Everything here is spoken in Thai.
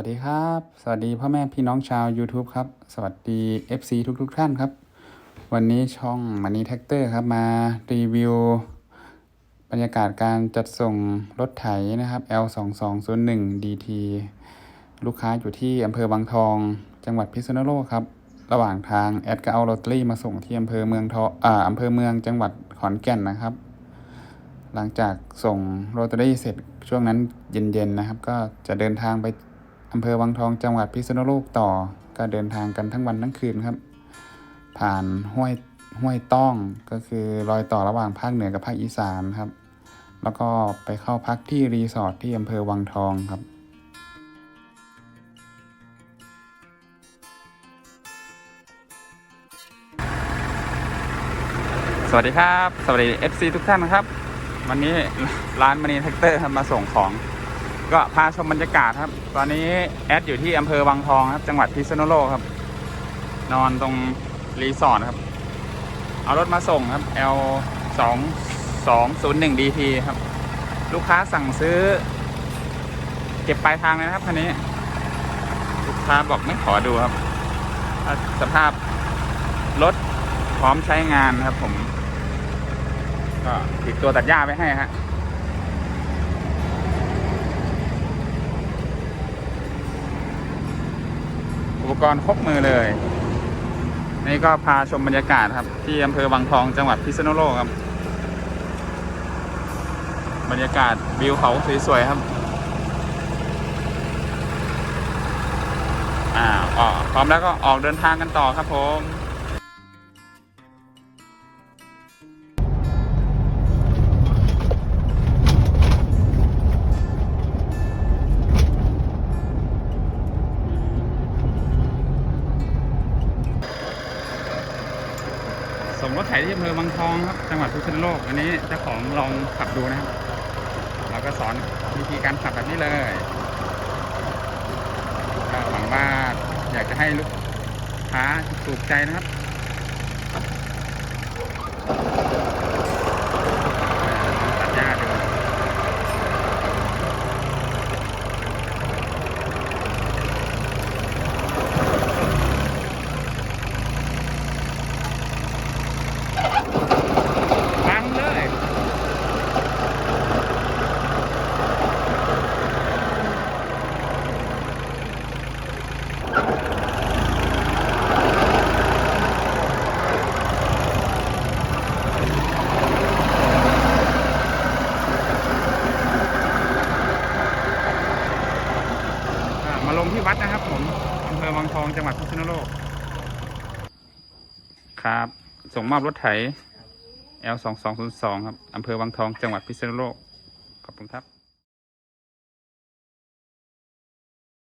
วัสดีครับ สวัสดีพ่อแม่พี่น้องชาว YouTube ครับ สวัสดี FC ทุกทุกๆท่านครับ วันนี้ช่องมันนี่แท็กเตอร์ครับมารีวิว บรรยากาศการจัดส่งรถไถนะครับ L 2 2 0 1 DT ลูกค้าอยู่ที่อำเภอบางทอง จังหวัดพิษณุโลกครับ ระหว่างทางแอดก็เอาลอตเตอรี่มาส่งที่อำเภอเมืองทออ่าอำเภอเมืองจังหวัดขอนแก่นนะครับ หลังจากส่งโรตารี่เสร็จช่วงนั้นเย็นๆนะครับ ก็จะเดินทางไป อำเภอวังทองจังหวัดพิษณุโลกต่อ ก็เดินทางกันทั้งวันทั้งคืนครับ ผ่านห้วยห้วยต้องก็คือรอยต่อระหว่างภาคเหนือกับภาคอีสานครับ แล้วก็ไปเข้าพักที่รีสอร์ทที่อำเภอวังทองครับสวัสดีครับ สวัสดี FC ทุกท่านนะครับ วันนี้ร้านมณีแท็กเตอร์มาส่งของ ก็พาชมบรรยากาศครับ ตอนนี้แอดอยู่ที่อำเภอวังทองครับ จังหวัดพิษณุโลกครับ นอนตรงรีสอร์ทครับ เอารถมาส่งครับ L 2 2 0 1 DT ครับ ลูกค้าสั่งซื้อ เก็บปลายทางเลยนะครับคันนี้ ลูกค้าบอกไม่ขอดูครับ สภาพรถพร้อมใช้งานครับผม ก็ติดตัวตัดหญ้าไปให้ฮะ ปกรณ์ครบมือเลย นี่ก็พาชมบรรยากาศครับ ที่อำเภอวังทองจังหวัดพิษณุโลกครับ บรรยากาศวิวเขาสวยๆครับอ่าออกพร้อมแล้วก็ออกเดินทางกันต่อครับผม ส่งรถไถที่อำเภอบางทองครับ จังหวัดพิษณุโลก อันนี้เจ้าของลองขับดูนะครับ เราก็สอนวิธีการขับแบบนี้เลยก็หวังว่าอยากจะให้ลูกค้าถูกใจนะครับตัดหญ้าดูฟังเลย อ่ามาลง ที่วัดนะครับ ผมอำเภอวังทองจังหวัดพิษณุโลก ครับ ส่งมอบรถไถ L 2 2 0 2 ครับอำเภอวังทองจังหวัดพิษณุโลก ขอบคุณครับ